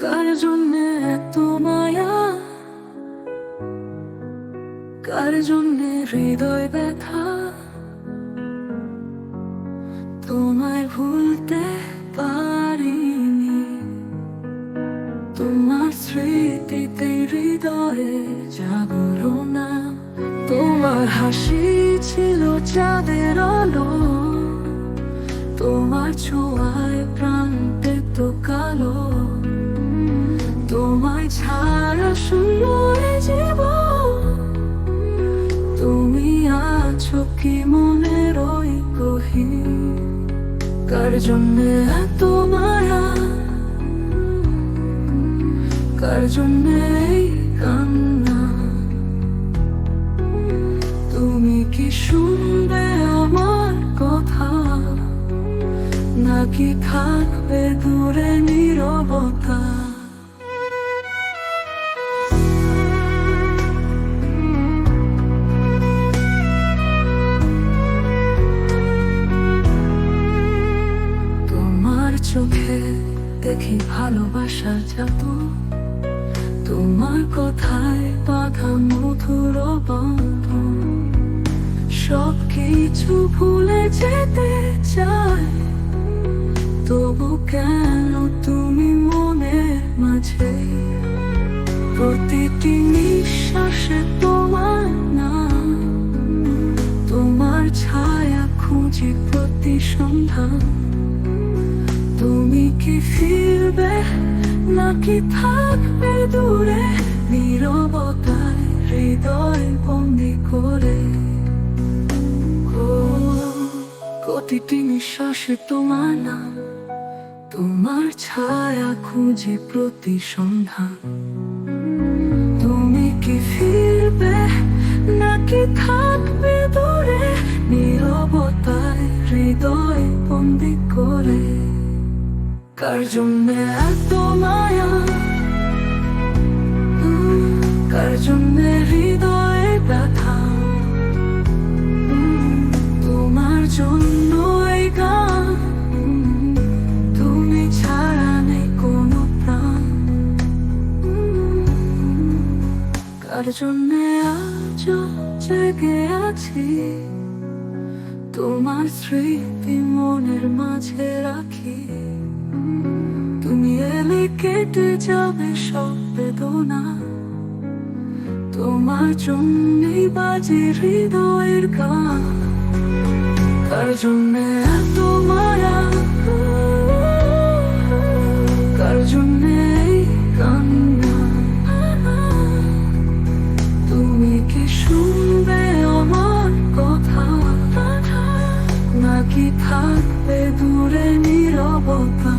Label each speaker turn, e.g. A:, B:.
A: কার কার হৃদয় তোমায় ভুলতে তোমার স্মৃতিতে হৃদয়ে জাগরণা তোমার হাসি ছিল চাঁদের আলো। তোমার ছোঁয়ায় প্রাণ তো কালো। তোমায় ছাড়া শূন্য এ জীবন। তুমি আছো কি মনের ওই গহীন? কার জন্যে এত মায়া? কার জন্যে কান্না? শুনবে আমার কথা। নাকি থাকবে দূরে নীরবতা? তোমার চোখে দেখি ভালোবাসার জাদু। তোমার কথায় বাধা মধুর বন্ধন। সব কিছু ভুলে যেতে চাই। তবু কেন তুমি মনের মাঝে? প্রতিটি নিঃশ্বাসে তোমার না তোমার ছায়া খুঁজি প্রতি সন্ধান। তুমি কি ফিরবে নাকি থাকবে দূরে? নীরবতায় হৃদয় বন্দি করে। প্রতিটি নিঃশ্বাসে তোমার নাম, তোমার ছায়া খুঁজে প্রতি সন্ধান তুমি কি ফিরবে নাকি থাকবে দূরে, নীরবতায় হৃদয় বন্দি করে? কার জন্য এত মায়া? কার জন্যে আজ জেগে আছি। তোমার স্মৃতি মনের মাঝে রাখি। তুমি এলে কেটে যাবে সব বেদনা। তোমার জন্যই বাজে হৃদয়ের গান। কার জন্যে থাকবে দূরে নীরবতা।